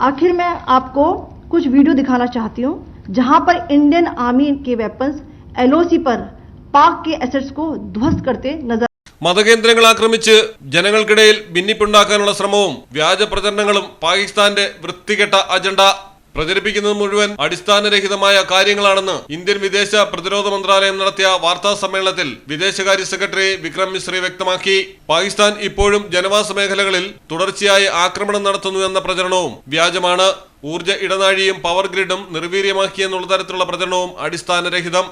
आखिर में आपको कुछ वीडियो दिखाना चाहती हूँ जहां पर इंडियन आर्मी के वेपन्स एलओसी पर पाक के एसेट्स को ध्वस्त करते नजर മതകേന്ദ്രങ്ങൾ ആക്രമിച്ച് ജനങ്ങൾക്കിടയിൽ ഭിന്നിപ്പുണ്ടാക്കാനുള്ള ശ്രമവും വ്യാജ പ്രചരണങ്ങളും പാകിസ്ഥാന്റെ വൃത്തികെട്ട അജണ്ട പ്രചരിപ്പിക്കുന്നത് മുഴുവൻ അടിസ്ഥാനരഹിതമായ കാര്യങ്ങളാണെന്ന് ഇന്ത്യൻ വിദേശ പ്രതിരോധ മന്ത്രാലയം നടത്തിയ വാർത്താ സമ്മേളനത്തിൽ വിദേശകാര്യ സെക്രട്ടറി വിക്രം മിശ്രി വ്യക്തമാക്കി. പാകിസ്ഥാൻ ഇപ്പോഴും ജനവാസ മേഖലകളിൽ തുടർച്ചയായി ആക്രമണം നടത്തുന്നു എന്ന പ്രചരണവും വ്യാജമാണ്. ഊർജ ഇടനാഴിയും പവർ ഗ്രിഡും നിർവീര്യമാക്കിയെന്നുള്ള തരത്തിലുള്ള പ്രചരണവും അടിസ്ഥാനരഹിതം.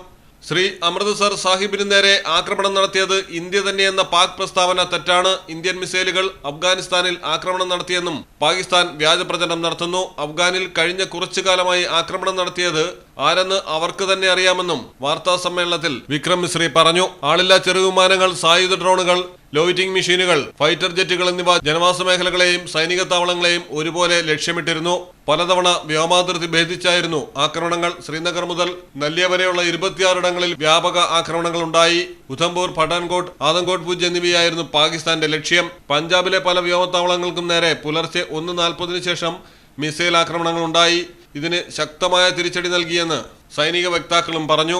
ശ്രീ അമൃത്സർ സാഹിബിന് നേരെ ആക്രമണം നടത്തിയത് ഇന്ത്യ തന്നെയെന്ന പാക് പ്രസ്താവന തെറ്റാണ്. ഇന്ത്യൻ മിസൈലുകൾ അഫ്ഗാനിസ്ഥാനിൽ ആക്രമണം നടത്തിയെന്നും പാകിസ്ഥാൻ വ്യാജ പ്രചരണം നടത്തുന്നു. അഫ്ഗാനിൽ കഴിഞ്ഞ കുറച്ചു കാലമായി ആക്രമണം നടത്തിയത് ആരെന്ന് അവർക്ക് തന്നെ അറിയാമെന്നും വാർത്താ സമ്മേളനത്തിൽ വിക്രം മിശ്രി പറഞ്ഞു. ആളില്ലാ ചെറുവിമാനങ്ങൾ സായുധ ഡ്രോണുകൾ ലോയിറ്റിംഗ് മെഷീനുകൾ ഫൈറ്റർ ജെറ്റുകൾ എന്നിവ ജനവാസ മേഖലകളെയും സൈനിക താവളങ്ങളെയും ഒരുപോലെ ലക്ഷ്യമിട്ടിരുന്നു. പലതവണ വ്യോമാതിർത്തി ഭേദിച്ചായിരുന്നു ആക്രമണങ്ങൾ. ശ്രീനഗർ മുതൽ നല്ലിയ വരെയുള്ള ഇരുപത്തിയാറിടങ്ങളിൽ വ്യാപക ആക്രമണങ്ങൾ ഉണ്ടായി. ഉധംപൂർ പഠാൻകോട്ട് ആദംകോട്ട് ഭുജ് എന്നിവയായിരുന്നു പാകിസ്ഥാന്റെ ലക്ഷ്യം. പഞ്ചാബിലെ പല വ്യോമത്താവളങ്ങൾക്കും നേരെ പുലർച്ചെ ഒന്ന് നാൽപ്പതിനു ശേഷം മിസൈൽ ആക്രമണങ്ങൾ ഉണ്ടായി. ഇതിന് ശക്തമായ തിരിച്ചടി നൽകിയെന്ന് സൈനിക വക്താക്കളും പറഞ്ഞു.